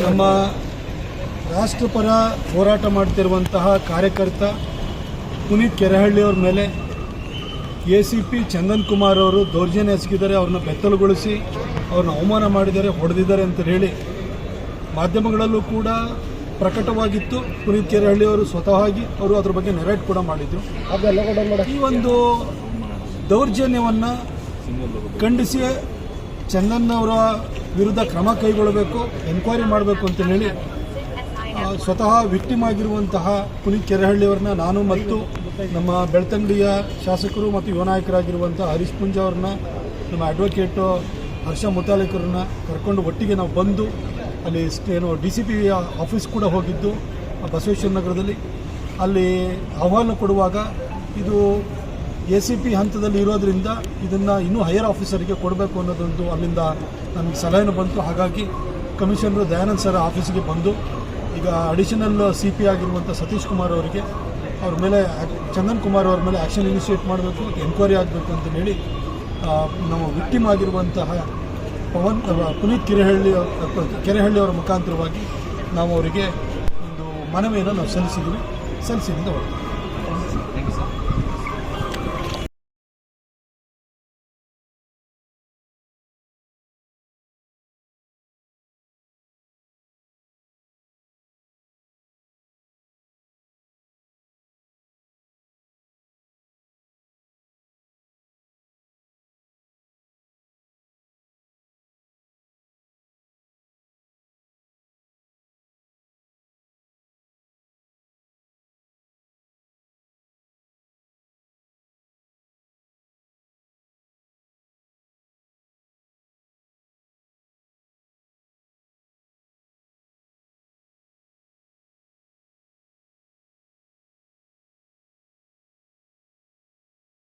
ನಮ್ಮ ರಾಷ್ಟ್ರಪರ ಹೋರಾಟ ಮಾಡ್ತಿರುವಂತಹ ಕಾರ್ಯಕರ್ತ ಪುನೀತ್ ಕೆರೆಹಳ್ಳಿಯವ್ರ ಮೇಲೆ A C P Chandan Kumar ಅವರು ದೌರ್ಜನ್ಯ ಎಸಗಿದ್ದಾರೆ ಅವ್ರನ್ನ ಬೆತ್ತಲುಗೊಳಿಸಿ ಅವ್ರನ್ನ ಅವಮಾನ ಮಾಡಿದ್ದಾರೆ ಹೊಡೆದಿದ್ದಾರೆ ಅಂತ ಹೇಳಿ ಮಾಧ್ಯಮಗಳಲ್ಲೂ ಕೂಡ ಪ್ರಕಟವಾಗಿತ್ತು. ಪುನೀತ್ ಕೆರೆಹಳ್ಳಿಯವರು ಸ್ವತಃವಾಗಿ ಅವರು ಅದ್ರ ಬಗ್ಗೆ ನೆರೇಟ್ ಕೂಡ ಮಾಡಿದ್ರು. ಈ ಒಂದು ದೌರ್ಜನ್ಯವನ್ನು ಖಂಡಿಸಿ ಚಂದನ್ ಅವರ ವಿರುದ್ಧ ಕ್ರಮ ಕೈಗೊಳ್ಳಬೇಕು ಎನ್ಕ್ವೈರಿ ಮಾಡಬೇಕು ಅಂತ ಹೇಳಿ ಸ್ವತಃ ವಿಕ್ಟಿಮ್ ಆಗಿರುವಂತಹ ಪುನೀತ್ ಕೆರೆಹಳ್ಳಿಯವ್ರನ್ನ ನಾನು ಮತ್ತು ನಮ್ಮ ಬೆಳ್ತಂಗಡಿಯ ಶಾಸಕರು ಮತ್ತು ಯುವ ನಾಯಕರಾಗಿರುವಂಥ ಹರೀಶ್ ಪುಂಜ ಅವ್ರನ್ನ, ನಮ್ಮ ಅಡ್ವೊಕೇಟು ಹರ್ಷ ಮುತಾಲಿಕರನ್ನ ಕರ್ಕೊಂಡು ಒಟ್ಟಿಗೆ ನಾವು ಬಂದು ಅಲ್ಲಿ ಏನು ಡಿ ಸಿ ಪಿ ಆಫೀಸ್ ಕೂಡ ಹೋಗಿದ್ದು ಬಸವೇಶ್ವರ ನಗರದಲ್ಲಿ. ಅಲ್ಲಿ ಅಹವಾಲು ಕೊಡುವಾಗ ಇದು ಎ ಸಿ ಪಿ ಹಂತದಲ್ಲಿ ಇರೋದ್ರಿಂದ ಇದನ್ನು ಇನ್ನೂ ಹೈಯರ್ ಆಫೀಸರಿಗೆ ಕೊಡಬೇಕು ಅನ್ನೋದೊಂದು ಅಲ್ಲಿಂದ ನಮಗೆ ಸಲಹೆನೂ ಬಂತು. ಹಾಗಾಗಿ ಕಮಿಷನರು ದಯಾನಂದ್ ಸರ್ ಆಫೀಸಿಗೆ ಬಂದು ಈಗ ಅಡಿಷನಲ್ ಸಿ ಪಿ ಆಗಿರುವಂಥ ಸತೀಶ್ ಕುಮಾರ್ ಅವರಿಗೆ ಅವ್ರ ಮೇಲೆ ಚಂದನ್ ಕುಮಾರ್ ಅವ್ರ ಮೇಲೆ ಆ್ಯಕ್ಷನ್ ಇನಿಷಿಯೇಟ್ ಮಾಡಬೇಕು ಎನ್ಕ್ವೈರಿ ಆಗಬೇಕು ಅಂತ ಹೇಳಿ ಆ, ನಮ್ಮ ವಿಕ್ಟಿಮ್ ಆಗಿರುವಂತಹ ಪವನ್ ಪುನೀತ್ ಕೆರೆಹಳ್ಳಿ ಕೆರೆಹಳ್ಳಿ ಅವರ ಮುಖಾಂತರವಾಗಿ ನಾವು ಅವರಿಗೆ ಒಂದು ಮನವಿಯನ್ನು ನಾವು ಸಲ್ಲಿಸಿದ್ದೀವಿ. ಸಲ್ಲಿಸಿದಿಂದ